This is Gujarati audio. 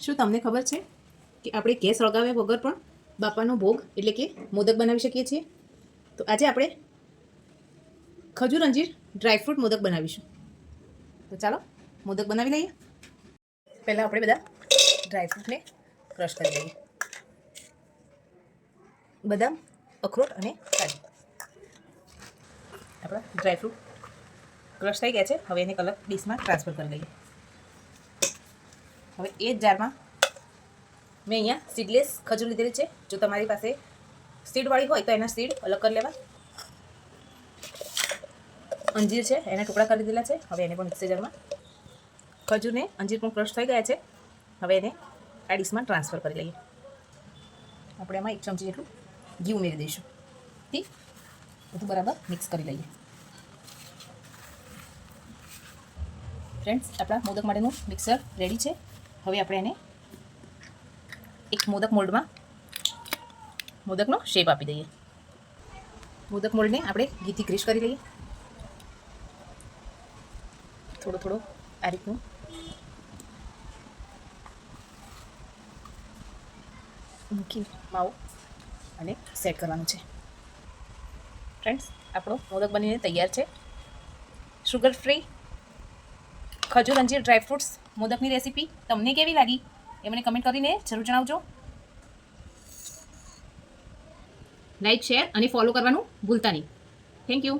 શું તમને ખબર છે કે આપણે ગેસ સળગાવ્યા વગર પણ બાપાનો ભોગ એટલે કે મોદક બનાવી શકીએ છીએ? તો આજે આપણે ખજૂર અંજીર ડ્રાયફ્રૂટ મોદક બનાવીશું. તો ચાલો, મોદક બનાવી લઈએ. પહેલાં આપણે બધા ડ્રાયફ્રૂટને ક્રશ કરી લઈએ. બદામ, અખરોટ અને કાજુ. આપણા ડ્રાયફ્રૂટ ક્રશ થઈ ગયા છે. હવે એને કલર ડીશમાં ટ્રાન્સફર કરી લઈએ. હવે એ જ જારમાં મેં અહીંયા સીડલેસ ખજૂર લીધેલી છે. જો તમારી પાસે સીડવાળી હોય તો એના સીડ અલગ કરી લેવા. અંજીર છે, એના ટુકડા કરી દીધેલા છે. હવે એને પણ મિક્સર ખજૂરને અંજીર પણ ક્રશ થઈ ગયા છે. હવે એને આ ડીશમાં ટ્રાન્સફર કરી લઈએ. આપણે એમાં એક ચમચી જેટલું ઘી ઉમેરી દઈશું. થી બધું બરાબર મિક્સ કરી લઈએ. ફ્રેન્ડ્સ આપણા મોદક માટેનું મિક્સર રેડી છે. હવે આપણે એને એક મોદક મોલ્ડમાં મોદકનો શેપ આપી દઈએ. મોદક મોલ્ડને આપણે ઘીથી ગ્રીસ કરી લઈએ. થોડો થોડો આ રીતનું. મૂકી માવો અને સેટ કરવાનું છે. ફ્રેન્ડ્સ આપણો મોદક બનીને તૈયાર છે. શુગર ફ્રી ખજૂર, અંજીર ડ્રાયફ્રૂટ્સ મોદકની રેસીપી તમને કેવી લાગી? એ મને કમેન્ટ કરીને જરૂર જણાવજો. લાઈક શેર અને ફોલો કરવાનું ભૂલતા નહીં. Thank you